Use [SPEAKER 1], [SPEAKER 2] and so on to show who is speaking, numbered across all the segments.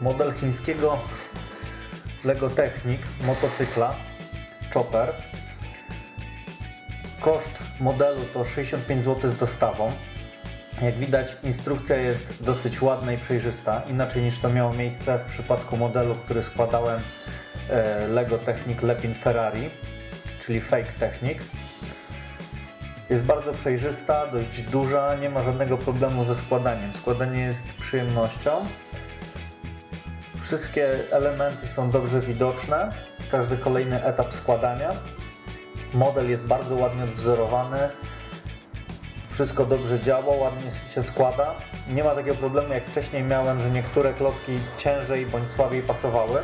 [SPEAKER 1] Model chińskiego Lego Technic motocykla Chopper. Koszt modelu to 65 zł z dostawą. Jak widać, instrukcja jest dosyć ładna i przejrzysta, inaczej niż to miało miejsce w przypadku modelu, który składałem e, Lego Technic Lepin Ferrari, czyli Fake Technic. Jest bardzo przejrzysta, dość duża, nie ma żadnego problemu ze składaniem. Składanie jest przyjemnością. Wszystkie elementy są dobrze widoczne, każdy kolejny etap składania. Model jest bardzo ładnie odwzorowany, wszystko dobrze działa, ładnie się składa. Nie ma takiego problemu jak wcześniej miałem, że niektóre klocki ciężej bądź słabiej pasowały.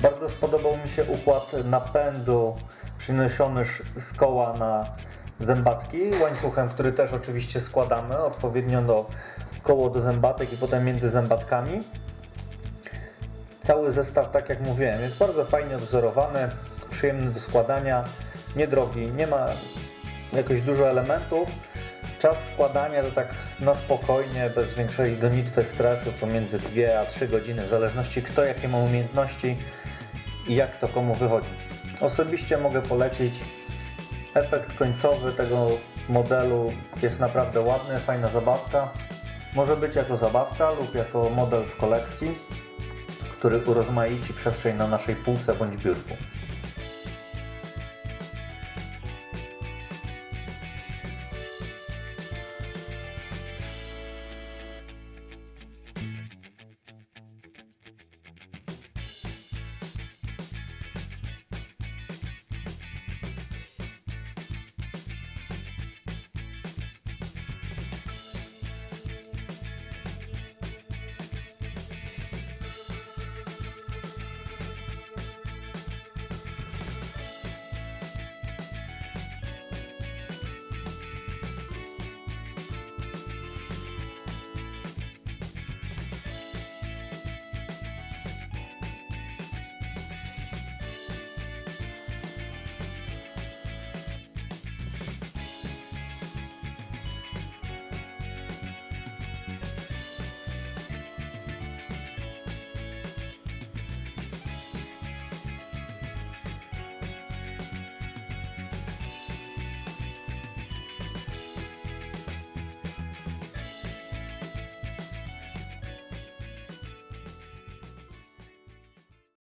[SPEAKER 1] Bardzo spodobał mi się układ napędu przeniesiony sz- z koła na zębatki łańcuchem, który też oczywiście składamy odpowiednio do koło do zębatek i potem między zębatkami. Cały zestaw, tak jak mówiłem, jest bardzo fajnie odwzorowany, przyjemny do składania, niedrogi, nie ma jakoś dużo elementów. Czas składania to tak na spokojnie, bez większej gonitwy stresu, to między 2 a 3 godziny, w zależności kto jakie ma umiejętności i jak to komu wychodzi. Osobiście mogę polecić. Efekt końcowy tego modelu jest naprawdę ładny, fajna zabawka. Może być jako zabawka lub jako model w kolekcji który urozmaici przestrzeń na naszej półce bądź biurku.